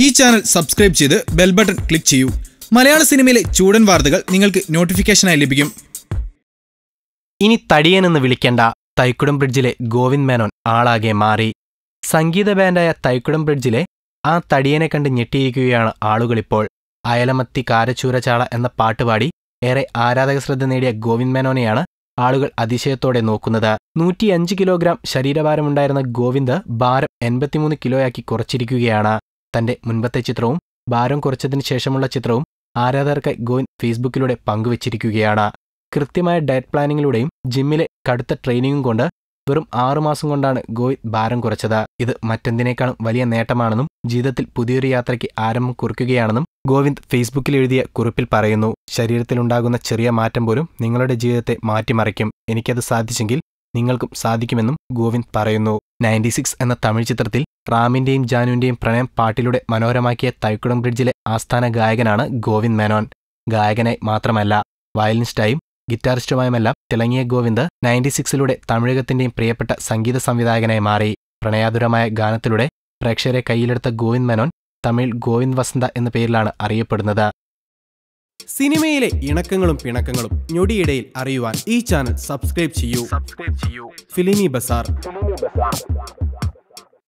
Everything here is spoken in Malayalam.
ഈ ചാനൽ സബ്സ്ക്രൈബ് ചെയ്ത് ബെൽ ബട്ടൺ ക്ലിക്ക് ചെയ്യൂ. മലയാള സിനിമയിലെ ചൂടൻ വാർത്തകൾ നിങ്ങൾക്ക് നോട്ടിഫിക്കേഷനായി ലഭിക്കും. ഇനി തടിയനെന്ന് വിളിക്കേണ്ട. തൈക്കുടം ബ്രിഡ്ജിലെ ഗോവിന്ദ് മേനോൻ ആളാകെ മാറി. സംഗീത ബാൻഡായ തൈക്കുടം ബ്രിഡ്ജിലെ ആ തടിയനെ കണ്ട് ഞെട്ടിയിരിക്കുകയാണ് ആളുകളിപ്പോൾ. അയലമത്തി കാരച്ചൂരചാള എന്ന പാട്ടുപാടി ഏറെ ആരാധക ശ്രദ്ധ നേടിയ ഗോവിന്ദ് മേനോനെയാണ് ആളുകൾ അതിശയത്തോടെ നോക്കുന്നത്. നൂറ്റിയഞ്ച് കിലോഗ്രാം ശരീരഭാരമുണ്ടായിരുന്ന ഗോവിന്ദ് ഭാരം എൺപത്തിമൂന്ന് കിലോയാക്കി കുറച്ചിരിക്കുകയാണ്. തന്റെ മുൻപത്തെ ചിത്രവും ഭാരം കുറച്ചതിന് ശേഷമുള്ള ചിത്രവും ആരാധകർക്കായി ഗോവിന്ദ് ഫേസ്ബുക്കിലൂടെ പങ്കുവച്ചിരിക്കുകയാണ്. കൃത്യമായ ഡയറ്റ് പ്ലാനിങ്ങിലൂടെയും ജിമ്മിലെ കടുത്ത ട്രെയിനിങ്ങും കൊണ്ട് വെറും ആറുമാസം കൊണ്ടാണ് ഗോവിന്ദ് ഭാരം കുറച്ചത്. ഇത് മറ്റെന്തിനേക്കാളും വലിയ നേട്ടമാണെന്നും ജീവിതത്തിൽ പുതിയൊരു യാത്രയ്ക്ക് ആരംഭം കുറിക്കുകയാണെന്നും ഗോവിന്ദ് ഫേസ്ബുക്കിൽ എഴുതിയ കുറിപ്പിൽ പറയുന്നു. ശരീരത്തിലുണ്ടാകുന്ന ചെറിയ മാറ്റം പോലും നിങ്ങളുടെ ജീവിതത്തെ മാറ്റിമറിക്കും. എനിക്കത് സാധിച്ചെങ്കിൽ നിങ്ങൾക്കും സാധിക്കുമെന്നും ഗോവിന്ദ് പറയുന്നു. നയന്റി സിക്സ് എന്ന തമിഴ് ചിത്രത്തിൽ റാമിന്റെയും ജാനുവിന്റെയും പ്രണയം പാട്ടിലൂടെ മനോഹരമാക്കിയ തൈക്കുടം ബ്രിഡ്ജിലെ ആസ്ഥാന ഗായകനാണ് ഗോവിന്ദ് മേനോൻ. ഗായകനായി മാത്രമല്ല വയലിനിസ്റ്റായും ഗിറ്റാറിസ്റ്റുമായുമെല്ലാം തിളങ്ങിയ ഗോവിന്ദ് നയന്റി സിക്സിലൂടെ തമിഴകത്തിന്റെയും പ്രിയപ്പെട്ട സംഗീത സംവിധായകനായി മാറി. പ്രണയാതുരമായ ഗാനത്തിലൂടെ പ്രേക്ഷകരെ കയ്യിലെടുത്ത ഗോവിന്ദ് മേനോൻ തമിഴ് ഗോവിന്ദ് വസന്ത എന്ന പേരിലാണ് അറിയപ്പെടുന്നത്. സിനിമയിലെ ഇണക്കങ്ങളും പിണക്കങ്ങളും ഞൊടിയിടയിൽ അറിയുവാൻ ഈ ചാനൽ സബ്സ്ക്രൈബ് ചെയ്യൂ. ഫിലിമി ബസാർ.